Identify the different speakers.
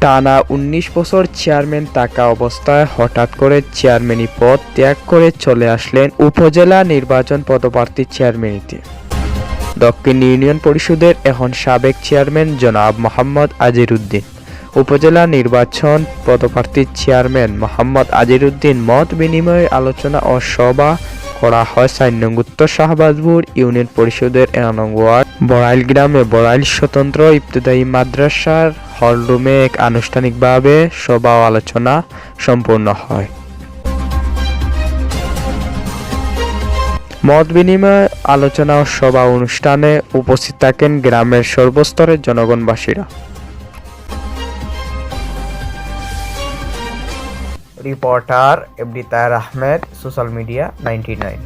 Speaker 1: টানা উনিশ বছর চেয়ারম্যান থাকা অবস্থায় হঠাৎ করে চেয়ারম্যানি পদ ত্যাগ করে চলে আসলেন উপজেলা নির্বাচন পদপ্রার্থী চেয়ারম্যানিতে। দক্ষিণ ইউনিয়ন পরিষদের এখন সাবেক চেয়ারম্যান জনাব মোহাম্মদ আজিরুদ্দিন উপজেলা নির্বাচন পদপ্রার্থী চেয়ারম্যান মোহাম্মদ আজিরুদ্দিন মত বিনিময় আলোচনা ও সভা করা হয় সাইনঙ্গুত্ত শাহবাজপুর ইউনিয়ন পরিষদের এনং ওয়ার্ড বড়াইল গ্রামে বড়াইল স্বতন্ত্র ইবতদায়ী মাদ্রাসার হলরুমে এক আনুষ্ঠানিকভাবে সভা ও আলোচনা সম্পূর্ণ হয়। মত বিনিময় আলোচনা ও সভা অনুষ্ঠানে উপস্থিত থাকেন গ্রামের সর্বস্তরের জনগণবাসীরা। Reporter FD Tayar Ahmed, social media ninety nine.